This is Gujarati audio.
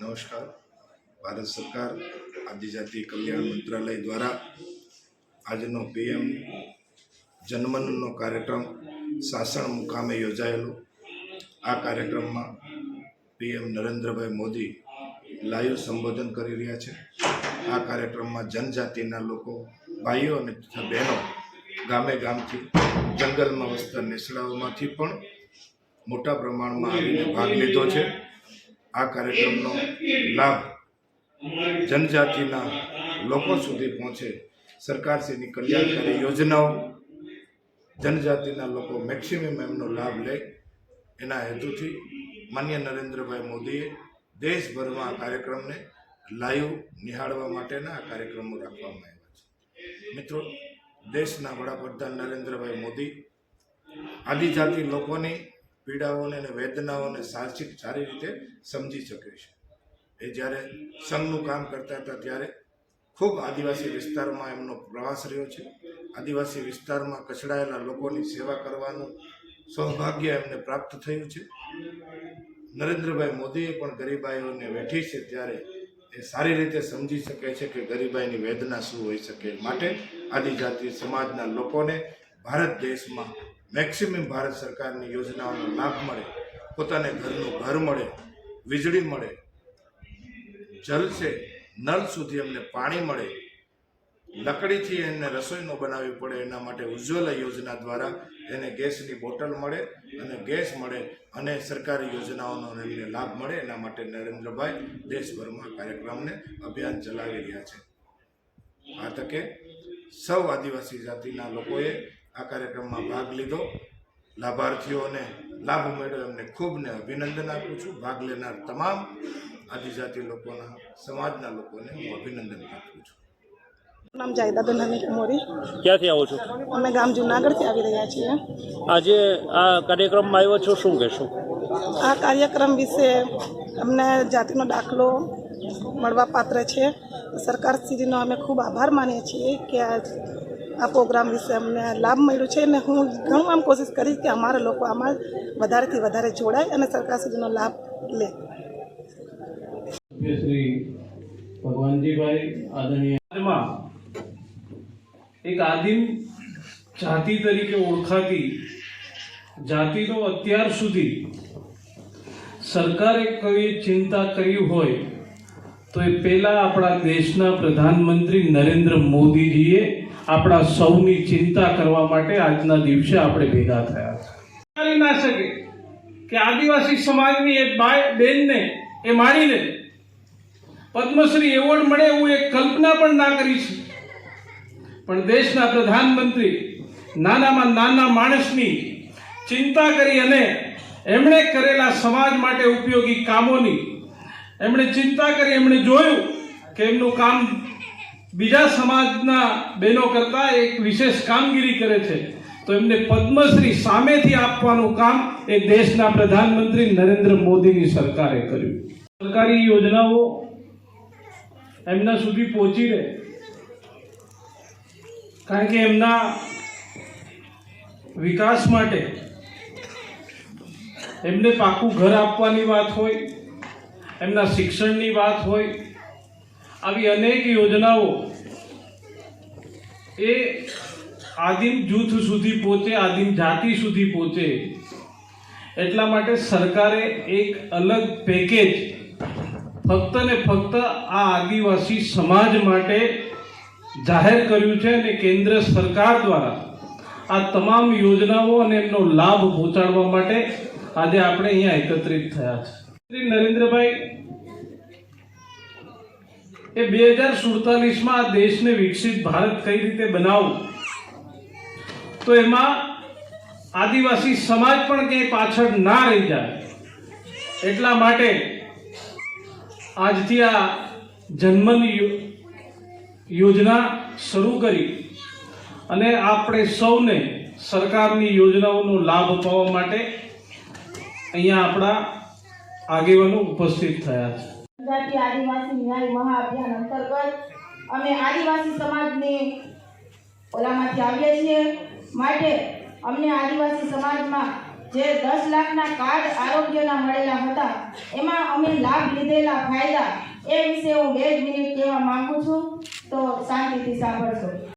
નમસ્કાર. ભારત સરકાર આદિજાતિ કલ્યાણ મંત્રાલય દ્વારા આજનો પીએમ જનમનનો કાર્યક્રમ સાસણ મુકામે યોજાયેલો. આ કાર્યક્રમમાં પીએમ નરેન્દ્રભાઈ મોદી લાઈવ સંબોધન કરી રહ્યા છે. આ કાર્યક્રમમાં જનજાતિના લોકો, ભાઈઓ અને તથા બહેનો ગામે ગામથી, જંગલમાં વસતા નેસડાઓમાંથી પણ મોટા પ્રમાણમાં આવીને ભાગ લીધો છે. આ કાર્યક્રમનો લાભ જનજાતિના લોકો સુધી પહોંચે. સરકારશ્રીની કલ્યાણકારી યોજનાઓ જનજાતિના લોકો મેક્સિમમ એમનો લાભ લે. એના હેતુથી માન્ય નરેન્દ્રભાઈ મોદીએ દેશભરમાં આ કાર્યક્રમને લાઈવ નિહાળવા માટેના આ કાર્યક્રમો રાખવામાં આવ્યા છે. મિત્રો, દેશના વડાપ્રધાન નરેન્દ્રભાઈ મોદી આદિજાતિ લોકોની પીડાઓને અને વેદનાઓને સાહસિક સારી રીતે સમજી શકે છે. એ જ્યારે સંઘનું કામ કરતા હતા ત્યારે ખૂબ આદિવાસી વિસ્તારમાં એમનો પ્રવાસ રહ્યો છે. આદિવાસી વિસ્તારમાં કચડાયેલા લોકોની સેવા કરવાનું સૌભાગ્ય એમને પ્રાપ્ત થયું છે. નરેન્દ્રભાઈ મોદીએ પણ ગરીબાઈઓને વેઠી છે ત્યારે એ સારી રીતે સમજી શકે છે કે ગરીબાઈની વેદના શું હોઈ શકે. માટે આદિજાતિ સમાજના લોકોને ભારત દેશમાં મેક્સિમમ ભારત સરકારની યોજનાઓનો લાભ મળે, પોતાને ઘરનું ઘર મળે, વીજળી મળે જલ છે નળ સુધી એમને પાણી મળે, લકડીથી એને રસોઈ બનાવવી પડે, એના માટે ઉજ્જવલા યોજના દ્વારા એને ગેસની બોટલ મળે અને ગેસ મળે અને સરકારી યોજનાઓનો એમને લાભ મળે. એના માટે નરેન્દ્રભાઈ દેશભરમાં કાર્યક્રમને અભિયાન ચલાવી રહ્યા છે. આ તકે સૌ આદિવાસી જાતિના લોકોએ આ કાર્યક્રમમાં ભાગ લીધો. લાભાર્થીઓને લાભ મળ્યો એમને ખૂબ ને અભિનંદન આપું છું. ભાગ લેનાર તમામ આદિજાતિ લોકોના સમાજના લોકોને હું અભિનંદન આપું છું. નામ જાયદાબેન હની મોરી ક્યાંથી આવો છો? અમે ગામ જુનાગઢથી આવી રહ્યા છીએ. આજે આ કાર્યક્રમમાં આવ્યો છો શું કહેશો? આ કાર્યક્રમ વિશે અમને જાતિનો દાખલો મળવા પાત્ર છે. સરકારશ્રીનો અમે ખૂબ આભાર માનીએ છીએ કે આ આ પ્રોગ્રામ વિશે અમને લાભ મળ્યો છે અને હું ઘણું આમ કોશિશ કરીશ કે અમારા લોકો આમાં વધારેથી વધારે જોડાય અને સરકારશ્રીનો લાભ લે. ભગવાનજીભાઈ આદરણીય એક આદિમ જાતિ તરીકે ઓળખાતી જાતિનો અત્યાર સુધી સરકારે કોઈ ચિંતા કરી હોય તો એ પહેલા આપણા દેશના પ્રધાનમંત્રી નરેન્દ્ર મોદીજીએ આપણા સૌની ચિંતા કરવા માટે આજના દિવસે આપણે ભેગા થયા છે. ના શકે કે આદિવાસી સમાજની એક બાય, બેનને, એ માણીને પદ્મશ્રી એવોર્ડ મળે એવું એક કલ્પના પણ ના કરી છે. પણ દેશના પ્રધાનમંત્રી નાનામાં નાના માણસની ચિંતા કરી અને એમણે કરેલા સમાજ માટે ઉપયોગી કામોની એમણે ચિંતા કરી, એમણે જોયું કે એમનું કામ બીજા સમાજના બહેનો કરતા એક વિશેષ કામગીરી કરે છે. તો એમને પદ્મશ્રી સામેથી આપવાનું કામ એ દેશના પ્રધાનમંત્રી નરેન્દ્ર મોદીની સરકારે કર્યું. સરકારી યોજનાઓ એમના સુધી પહોંચી રહે. કારણ કે એમના વિકાસ માટે એમને પાકું ઘર આપવાની વાત હોય, એમના શિક્ષણની વાત હોય આવી અનેક યોજનાઓ એ આદિમ જૂથ સુધી પહોંચે, આદિમ જાતિ સુધી પહોંચે. એટલા માટે સરકારે એક અલગ પેકેજ ફક્ત ને ફક્ત આ આદિવાસી સમાજ માટે જાહેર કર્યું છે અને કેન્દ્ર સરકાર દ્વારા આ તમામ યોજનાઓ અને એમનો લાભ પહોંચાડવા માટે આજે આપણે અહીંયા એકત્રિત થયા છે. શ્રી નરેન્દ્રભાઈ એ બે હજાર સુડતાલીસમાં આ દેશને વિકસિત ભારત કઈ રીતે બનાવવું? તો એમાં આદિવાસી સમાજ પણ ક્યાંય પાછળ ના રહી જાય. એટલા માટે આજથી આ જન્મની યોજના શરૂ કરી અને આપણે સૌને સરકારની યોજનાઓનો લાભ અપાવવા માટે અહીંયા આપણા આગેવાનો ઉપસ્થિત થયા છે. ગુજરાતી આદિવાસી ન્યાય મહાઅભિયાન અંતર્ગત અમે આદિવાસી સમાજની ઓલામાંથી આવીએ છીએ. માટે અમને આદિવાસી સમાજમાં જે દસ લાખના કાર્ડ આરોગ્યના મળેલા હતા, એમાં અમે લાભ લીધેલા ફાયદા એ વિશે હું બે જ મિનિટ કહેવા માગું છું. તો શાંતિથી સાંભળશો.